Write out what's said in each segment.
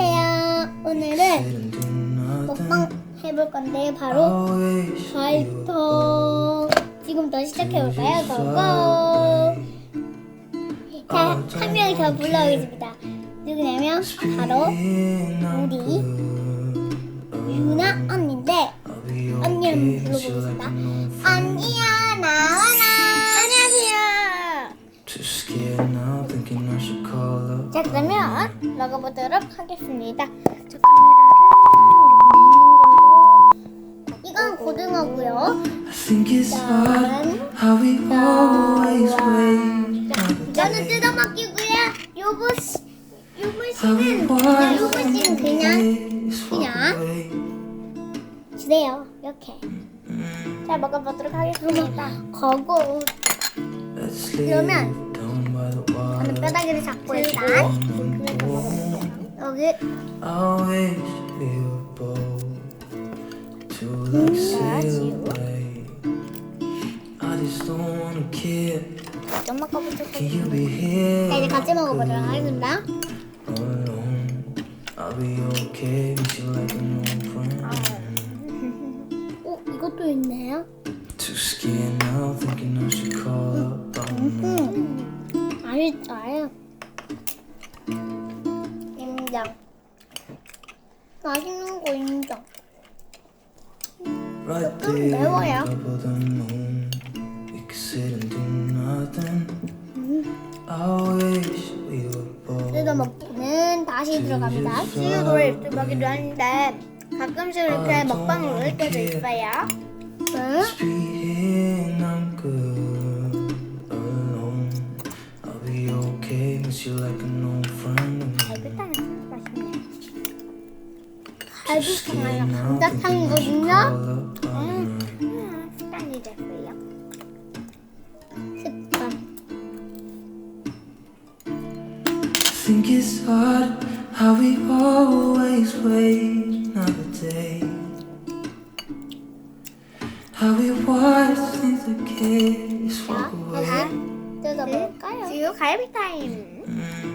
해야 오늘은. 먹방 해볼 건데 바로 발톱 지금부터 시작해볼까요? 고고 자, 한 명이 더 불러오겠습니다 누구냐면 바로 우리. 유나 언니인데 I'll be 언니 okay. 한번 Feel like 불러보겠습니다 자 그러면 먹어보도록 하겠습니다. 저 카메라를 이건 고등어고요. 이거는 뜯어먹기고요. 요거 씨 요거 씨는 그냥 요거 씨는 그냥 그냥. 주세요. 이렇게. 자 먹어보도록 하겠습니다. 거고 그러면 water. 뼈다귀를 잡고 일단 여기 to? 자 이제 같이 먹어보도록 하겠습니다. 오 이것도 있네요 Too scared now, thinking I 인정 맛있는 거 인정 there 매워요. both. 뜯어 먹기는 다시 들어갑니다 수유도를 뜯어먹기도 하는데 가끔씩 이렇게 먹방을 올릴 때도 있어요 응? 갈비탕 아니라 감자탕이거든요 음, 음, 습관이 됐어요 습관 think it's hard how we always wait another day. How we watch things that kids 자, walk away. 하나 뜯어볼까요? 지금 갈비탕 Mm, mm,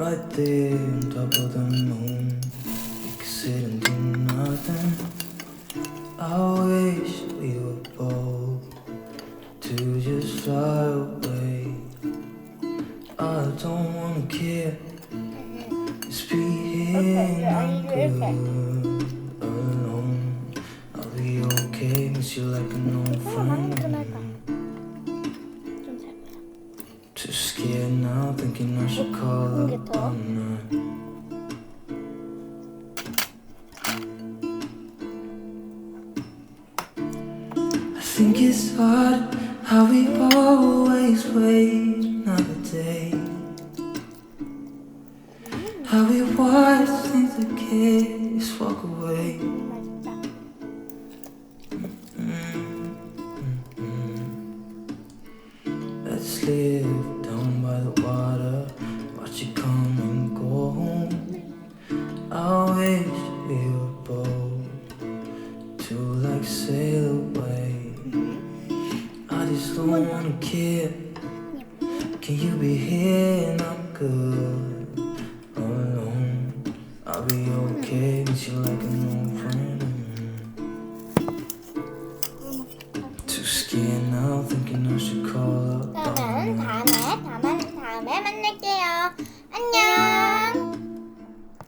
right there on top of the moon, we could sit and do nothing. I wish we were bold to just fly away. I don't wanna care. Just be here and I'm good alone. I'll be okay, miss you like an I think it's hard how we always wait another day. How we watch things that kids walk away. Let's live down by the water. to like sail away. I just don't wanna care. Can you be here and I'm good alone? I'll be okay with you like an old friend. Too scared now, thinking I should call up. 다음에 다음에 다음에 만날게요. 안녕.